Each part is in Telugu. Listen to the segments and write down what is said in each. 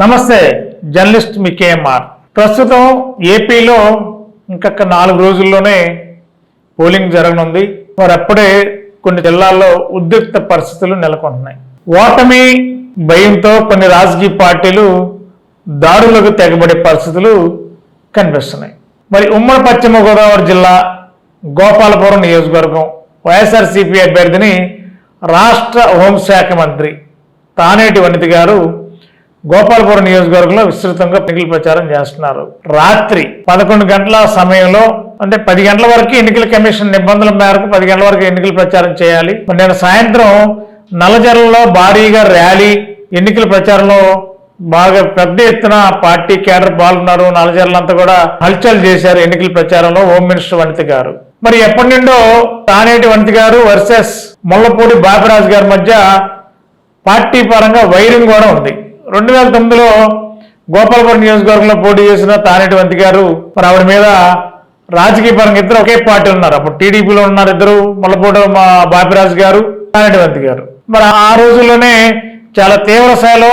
నమస్తే జర్నలిస్ట్ మీ కేఎంఆర్. ప్రస్తుతం ఏపీలో ఇంకొక నాలుగు రోజుల్లోనే పోలింగ్ జరగనుంది. మరి అప్పుడే కొన్ని జిల్లాల్లో ఉద్రిక్త పరిస్థితులు నెలకొంటున్నాయి. ఓటమి భయంతో కొన్ని రాజకీయ పార్టీలు దాడులకు తెగబడే పరిస్థితులు కనిపిస్తున్నాయి. మరి ఉమ్మడి పశ్చిమ గోదావరి జిల్లా గోపాలపురం నియోజకవర్గం వైఎస్ఆర్సీపీ అభ్యర్థిని రాష్ట్ర హోంశాఖ మంత్రి తానేటి వనిత గారు గోపాలపురం నియోజకవర్గంలో విస్తృతంగా ఎన్నికల ప్రచారం చేస్తున్నారు. రాత్రి పదకొండు గంటల సమయంలో అంటే పది గంటల వరకు ఎన్నికల కమిషన్ నిబంధనల మేరకు పది గంటల వరకు ఎన్నికల ప్రచారం చేయాలి. నేను సాయంత్రం నల్లజర్లలో భారీగా ర్యాలీ ఎన్నికల ప్రచారంలో బాగా పెద్ద ఎత్తున పార్టీ కేడర్ పాల్గొన్నారు. నల్లజర్లంతా కూడా హల్చల్ చేశారు ఎన్నికల ప్రచారంలో హోమ్ మినిస్టర్ వనిత గారు. మరి ఎప్పటి నుండో తానేటి వనిత గారు వర్సెస్ ముల్లపూడి బాపిరాజు గారి మధ్య పార్టీ పరంగా వైరింగ్ కూడా ఉంది. రెండు వేల తొమ్మిదిలో గోపాలపురం నియోజకవర్గంలో పోటీ చేసిన తానేటి వంతి గారు మరి ఆవిడ మీద రాజకీయ పరంగా ఇద్దరు ఒకే పార్టీ ఉన్నారు. అప్పుడు టీడీపీలో ఉన్నారు ఇద్దరు మల్లపూట మా బాపిరాజు గారు తానేటి వంతి గారు. మరి ఆ రోజుల్లోనే చాలా తీవ్ర స్థాయిలో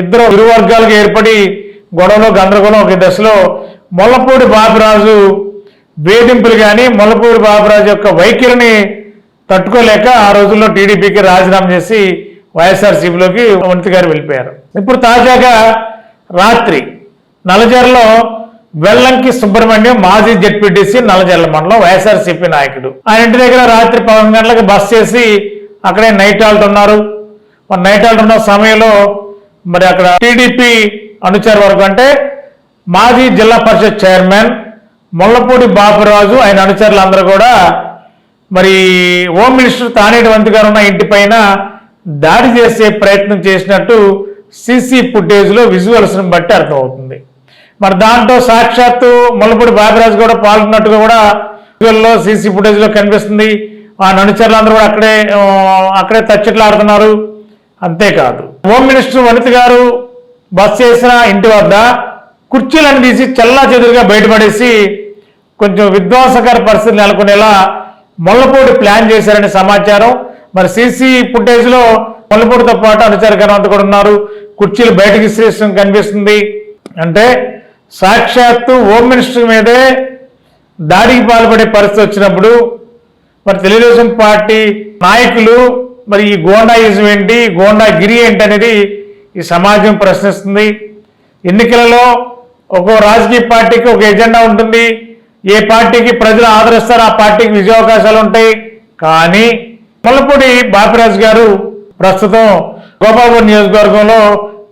ఇద్దరు ఇరు వర్గాలకు ఏర్పడి గొడవలో గందరగోళం ఒక దశలో మొల్లపూడి బాపిరాజు వేధింపులు కానీ మొల్లపూడి బాపిరాజు యొక్క వైఖరిని తట్టుకోలేక ఆ రోజుల్లో టీడీపీకి రాజీనామా చేసి వైఎస్ఆర్సీపీలోకి వంతి గారు వెళ్ళిపోయారు. ఇప్పుడు తాజాగా రాత్రి నలజర్లో వెల్లంకి సుబ్రహ్మణ్యం మాజీ జడ్పీటీసీ నలజర్ల మండలం వైఎస్ఆర్సీపీ నాయకుడు. ఆయన ఇంటి దగ్గర రాత్రి పదకొండు గంటలకు బస్ చేసి అక్కడే నైట్ హాల్ట్ ఉన్నారు. మరి నైట్ హాల్ట్ ఉన్న సమయంలో మరి అక్కడ టీడీపీ అనుచర వర్గం అంటే మాజీ జిల్లా పరిషత్ చైర్మన్ ముల్లపూడి బాపురాజు ఆయన అనుచరులందరూ కూడా మరి హోమ్ మినిస్టర్ తానేటి వంతి గారు ఉన్న ఇంటి పైన దాడి చేసే ప్రయత్నం చేసినట్టు సీసీ ఫుటేజ్లో విజువల్స్ని బట్టి అర్థమవుతుంది. మరి దాంట్లో సాక్షాత్తు ముల్లపూడి బాబిరాజు కూడా పాల్గొన్నట్టుగా కూడా విజువల్లో సీసీ ఫుటేజ్లో కనిపిస్తుంది. ఆ అనుచరులందరూ కూడా అక్కడే అక్కడే అక్కడే తచ్చట్లాడుతున్నారు. అంతేకాదు. హోమ్ మినిస్టర్ వనిత గారు బస్ చేసిన ఇంటి వద్ద కుర్చీలను తీసి చల్లా చెదురుగా బయటపడేసి కొంచెం విధ్వంసకర పరిస్థితి నెలకొనేలా ముల్లపూడి ప్లాన్ చేశారనే సమాచారం. మరి సీసీ ఫుటేజ్లో ముల్లపూడితో పాటు అనుచరకరం అంతా కూడా ఉన్నారు. కుర్చీలు బయటకి విసిరేయడం కనిపిస్తుంది. అంటే సాక్షాత్తు హోమ్ మినిస్టర్ మీదే దాడికి పాల్పడే పరిస్థితి వచ్చినప్పుడు మరి తెలుగుదేశం పార్టీ నాయకులు మరి ఈ గోండాయిజం ఏంటి గోండా గిరి ఏంటి అనేది ఈ సమాజం ప్రశ్నిస్తుంది. ఎన్నికలలో ఒక్కో రాజకీయ పార్టీకి ఒక ఎజెండా ఉంటుంది. ఏ పార్టీకి ప్రజలు ఆదరిస్తారు ఆ పార్టీకి విజయావకాశాలు ఉంటాయి. కానీ ముల్లపూడి బాపిరాజు గారు ప్రస్తుతం గోపాలపురం నియోజకవర్గంలో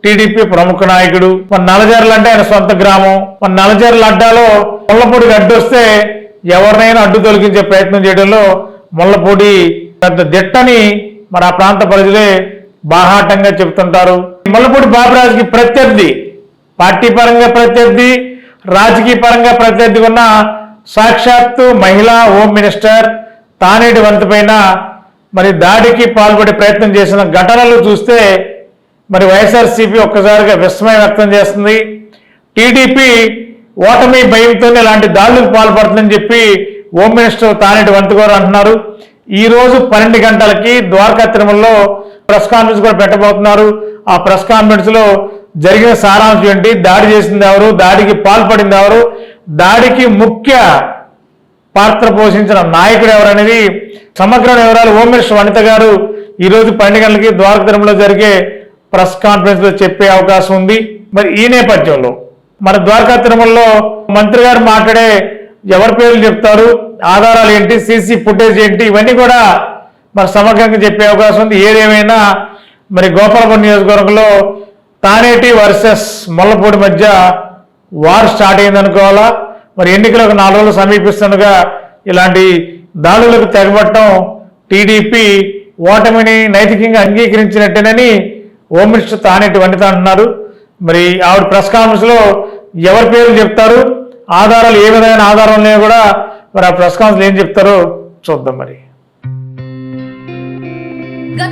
టీడీపీ ప్రముఖ నాయకుడు. మన నలజర్లు అంటే ఆయన సొంత గ్రామం. మన నలజర్ల అడ్డాలో ముళ్ళపూడికి అడ్డు వస్తే ఎవరినైనా అడ్డు తొలగించే ప్రయత్నం చేయడంలో ముల్లపూడి పెద్ద దిట్టని మరి ఆ ప్రాంత ప్రజలే బాహాటంగా చెబుతుంటారు. ముల్లపూడి బాబురాజుకి ప్రత్యర్థి పార్టీ పరంగా ప్రత్యర్థి రాజకీయ పరంగా ప్రత్యర్థి ఉన్న సాక్షాత్తు మహిళా హోమ్ మినిస్టర్ తానేటి వంతు పైన మరి దాడికి పాల్పడే ప్రయత్నం చేసిన ఘటనలు చూస్తే మరి వైఎస్ఆర్సీపీ ఒక్కసారిగా విస్మయం వ్యక్తం చేస్తుంది. టీడీపీ ఓటమి భయంతోనే ఇలాంటి దాడులకు పాల్పడుతుందని చెప్పి హోమ్ మినిస్టర్ తానేటి వంతుగారు అంటున్నారు. ఈ రోజు పన్నెండు గంటలకి ద్వారకా తిరుమలలో ప్రెస్ కాన్ఫరెన్స్ కూడా పెట్టబోతున్నారు. ఆ ప్రెస్ కాన్ఫరెన్స్లో జరిగిన సారాంశం ఏంటి? దాడి చేసింది ఎవరు? దాడికి పాల్పడింది ఎవరు? దాడికి ముఖ్య పాత్ర పోషించిన నాయకుడు ఎవరనేది సమగ్ర వివరాలు ఓమేష్ వనిత గారు ఈరోజు రోజు పన్నెండు గంటలకి ద్వారక తిరుమలలో జరిగే ప్రెస్ కాన్ఫరెన్స్లో చెప్పే అవకాశం ఉంది. మరి ఈ నేపథ్యంలో మరి ద్వారకా తిరుమలలో మంత్రి గారు మాట్లాడే ఎవరి పేర్లు చెప్తారు? ఆధారాలు ఏంటి? సీసీ ఫుటేజ్ ఏంటి? ఇవన్నీ కూడా మరి సమగ్రంగా చెప్పే అవకాశం ఉంది. ఏదేమైనా మరి గోపాలపురం నియోజకవర్గంలో తానేటి వర్సెస్ ముల్లపూడి మధ్య వార్ స్టార్ట్ అయింది అనుకోవాలా మరి ఎన్నికలకు నాలుగు రోజులు సమీపిస్తుండగా ఇలాంటి దాడులకు తెగబట్టడం టీడీపీ ఓటమిని నైతికంగా అంగీకరించినట్టేనని హోమ్ మినిస్టర్ తానేటి వనిత అంటున్నారు. మరి ఆవిడ ప్రెస్ కాన్ఫరెన్స్లో ఎవరి పేర్లు చెప్తారు ఆధారాలు ఏ విధమైన ఆధారం లేవు కూడా మరి ఆ ప్రెస్ కాన్ఫరెన్స్ ఏం చెప్తారో చూద్దాం మరి.